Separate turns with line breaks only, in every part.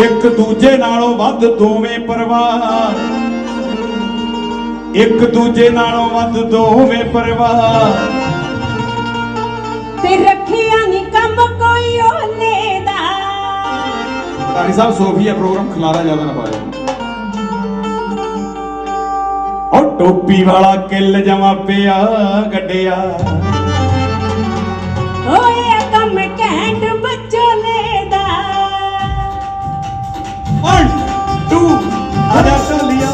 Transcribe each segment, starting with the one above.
ਇੱਕ ਦੂਜੇ ਨਾਲੋਂ ਵੱਧ ਦੋਵੇਂ ਪਰਿਵਾਰ। ਇੱਕ ਦੂਜੇ ਨਾਲੋਂ ਵੱਧ ਦੋਵੇਂ ਪਰਿਵਾਰ।
ਤੇ ਰੱਖਿਆ ਨੀ ਕੰਮ ਕੋਈ ਓਲੇ ਦਾ।
ਰਾਣੀ ਸਾਹਿਬ ਸੋਫੀਆ ਪ੍ਰੋਗਰਾਮ ਖਲਾਰਾ ਜ਼ਿਆਦਾ ਨਾ ਪਾਇਆ ਉਹ ਟੋਪੀ ਵਾਲਾ ਕਿੱਲ ਜਮਾ ਪਿਆ ਗੱਡਿਆ। 1 2 ਆਜਾ ਚੱਲਿਆ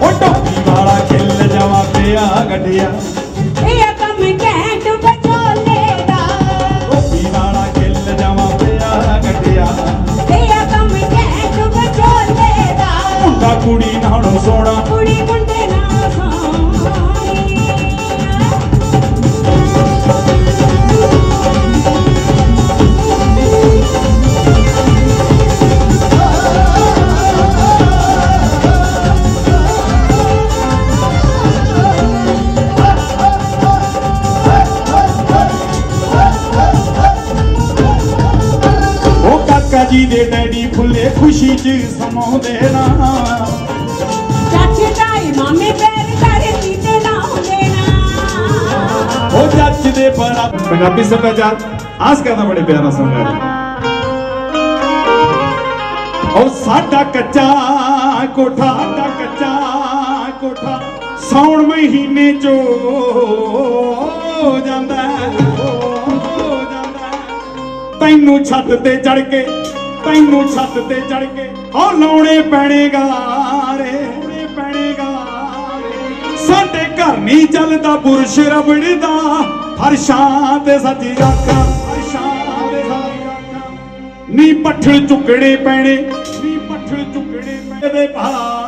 ਉਹ ਟੋਪੀ ਵਾਲਾ ਕਿੱਲ ਜਮਾ ਪਿਆ ਗੱਡਿਆ। ਜੀ ਦੇ ਡੈਡੀ ਫੁੱਲੇ ਖੁਸ਼ੀ 'ਚ ਸਮਾਉਂਦੇ ਨਾ।
ਚਾਚੇ ਮਾਮੇ ਪੈਰ
ਉਹ ਜੱਜ ਦੇ ਬੜਾ ਪੰਜਾਬੀ ਸੱਭਿਆਚਾਰ ਆਸ ਕਰਦਾ ਬੜੇ ਪਿਆਰਾ ਸੰਗ ਹੈ। ਉਹ ਸਾਡਾ ਕੱਚਾ ਕੋਠਾ ਸਾਡਾ ਕੱਚਾ ਕੋਠਾ ਸੌਣ ਮਹੀਨੇ ਚ ਜਾਂਦਾ। ਤੈਨੂੰ ਛੱਤ ਤੇ ਚੜ ਕੇ ਤੈਨੂੰ ਛੱਤ ਤੇ ਚੜ ਕੇ ਉਹ ਲਾਉਣੇ ਪੈਣੇ ਗਾਰੇ ਪੈਣੇ ਗਾਰੇ ਸਾਡੇ ਘਰ ਨਹੀਂ ਚੱਲਦਾ ਬੁਰਸ਼ ਰਬੜ ਦਾ। ਫਰਸ਼ਾਂ ਤੇ ਸੱਜੀ ਆਖਾਂ ਫਰਸ਼ਾਂ ਤੇ ਸੱਜੀ ਆਖਾਂ ਨੀ ਪੱਠਲ ਚੁੱਕਣੇ ਪੈਣੇ ਨੀ ਪੱਠਲ ਚੁੱਕਣੇ ਪੈਣੇ। ਦੇ ਭਾਰੇ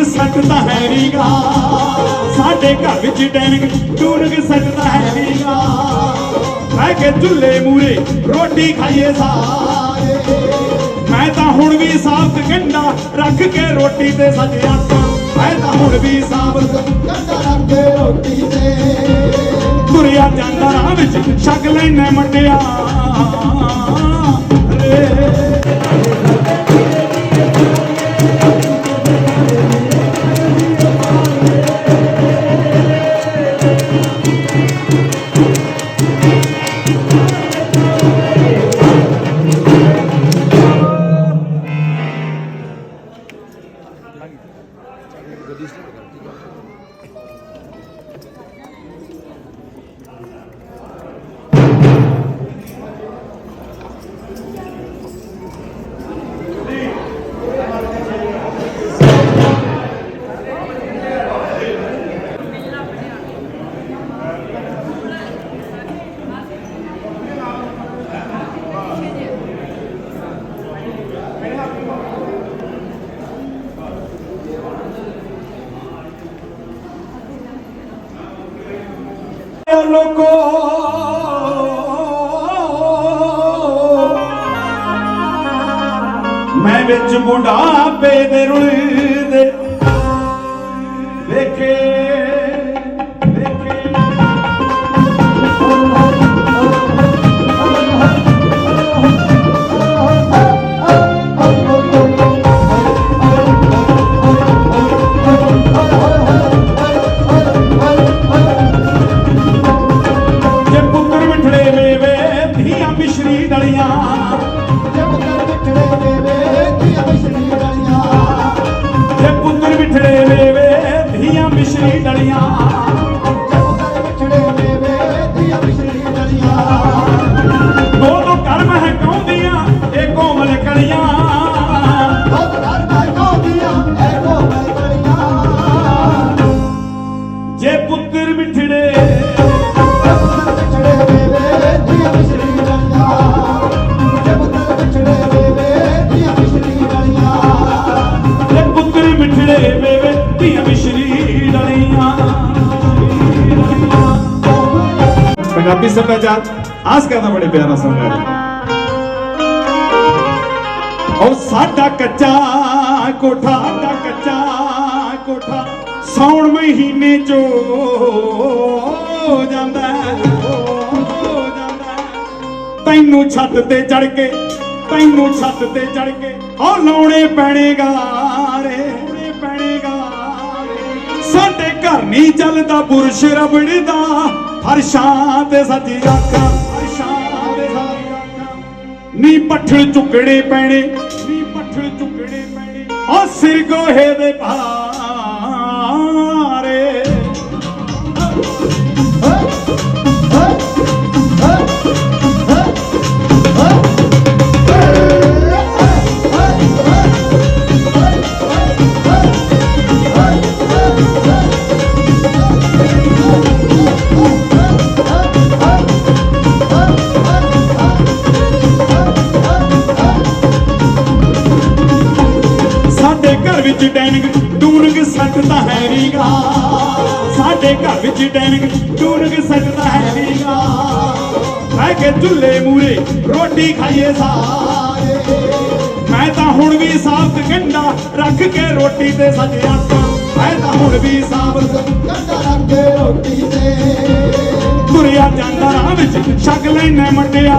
ਟੂਨਿੰਗ ਸੱਟ ਹੈ ਨੀਗਾ। ਸਾਡੇ ਘਰ ਵਿੱਚ ਡੈਨਿੰਗ ਟੂਨਿੰਗ ਸੱਟ ਹੈ ਨੀਗਾ। ਮੈਂ ਕਿ ਚੁੱਲ੍ਹੇ ਮੂਰੇ ਰੋਟੀ ਖਾਈਏ ਸਾਰੇ। ਮੈਂ ਤਾਂ ਹੁਣ ਵੀ ਸਾਫ਼ ਗੰਡਾ ਰੱਖ ਕੇ ਰੋਟੀ ਤੇ ਸਜਿਆ ਮੈਂ ਤਾਂ ਹੁਣ ਵੀ ਸਾਫ਼ ਤੁਰਿਆ ਜਾਂਦਾ ਰਾਹ ਵਿੱਚ, ਛਕ ਲੈਨੇ ਮੰਡਿਆ। ਲੋਕੋ। ਮੈਂ ਵਿੱਚ ਬੁਢਾਪੇ ਦੇ ਰੁਲਦੇ ਵੇਖੇ। ਧੀਆਂ ਮਿਸ਼ਰੀ ਡਲੀਆਂ। ਜੇ ਪੁੱਤਰ ਮਿਠੜੇ ਮੇਵੇ ਧੀਆਂ ਮਿਸ਼ਰੀ ਡਲੀਆਂ। ਦੋ ਦੋ ਘਰ ਮਹਿਕਾਉਂਦੀਆਂ ਇਹ ਕੋਮਲ ਕਲੀਆਂ। ਜੇ ਪੁੱਤਰ ਮਿਠੜੇ ਜੇ ਪੁੱਤਰ ਮਿਠੜੇ ਮੇਵੇ ਧੀਆਂ ਮਿਸ਼ਰੀ ਪੰਜਾਬੀ ਸੱਭਿਆਚਾਰ ਆਸ ਕਰਦਾ ਬੜੇ ਪਿਆਰਾ ਸੰਗ ਉਹ ਸਾਡਾ ਕੱਚਾ ਕੋਠਾ, ਸਾਡਾ ਕੱਚਾ ਕੋਠਾ ਸੌਣ ਮਹੀਨੇ ਚ ਜਾਂਦਾ ਤੈਨੂੰ ਛੱਤ ਤੇ ਚੜ ਕੇ, ਤੈਨੂੰ ਛੱਤ ਤੇ ਚੜ ਕੇ ਉਹ ਲਾਉਣੇ ਪੈਣੇਗਾ ਰੇ ਪੈਣੇਗਾ ਸਾਡੇ ਘਰ ਨਹੀਂ ਚੱਲਦਾ ਬੁਰਸ਼ ਰਬੜ ਦਾ ਫਰਸ਼ਾਂ ਤੇ ਸੱਜੀ ਅੱਖਾਂ ਫਰਸ਼ਾਂ ਤੇ ਸੱਜੀ ਅੱਖਾਂ ਨੀ ਪੱਠਲ ਚੁੱਕਣੇ ਪੈਣੇ, ਨੀ ਪੱਠਲ ਚੁੱਕਣੇ ਪੈਣੇ। ਓ ਸਿਰ ਗੋਹੇ ਦੇ ਭਾਰੇ ਨੀਗਾ। ਸਾਡੇ ਘਰ ਵਿੱਚ ਡੈਨਿੰਗ ਟੂਨਿੰਗ ਸੈੱਟ ਹੈ ਨੀਗਾ। ਬਹਿ ਕੇ ਚੁੱਲ੍ਹੇ ਮੂਰੇ ਰੋਟੀ ਖਾਈਏ ਸਾਰੇ। ਮੈਂ ਤਾਂ ਹੁਣ ਵੀ ਸਾਫ਼ ਗੰਡਾ ਰੱਖ ਕੇ ਰੋਟੀ ਤੇ ਸਜਿਆ ਆਕਾਂ ਮੈਂ ਤਾਂ ਹੁਣ ਵੀ ਸਾਫ਼
ਕੰਡਾ ਰੱਖ ਕੇ ਰੋਟੀ ਤੇ।
ਤੁਰਿਆ ਜਾਂਦਾ ਰਾਹ ਵਿੱਚ ਛਕ ਲੈਨੇ ਮਟਿਆ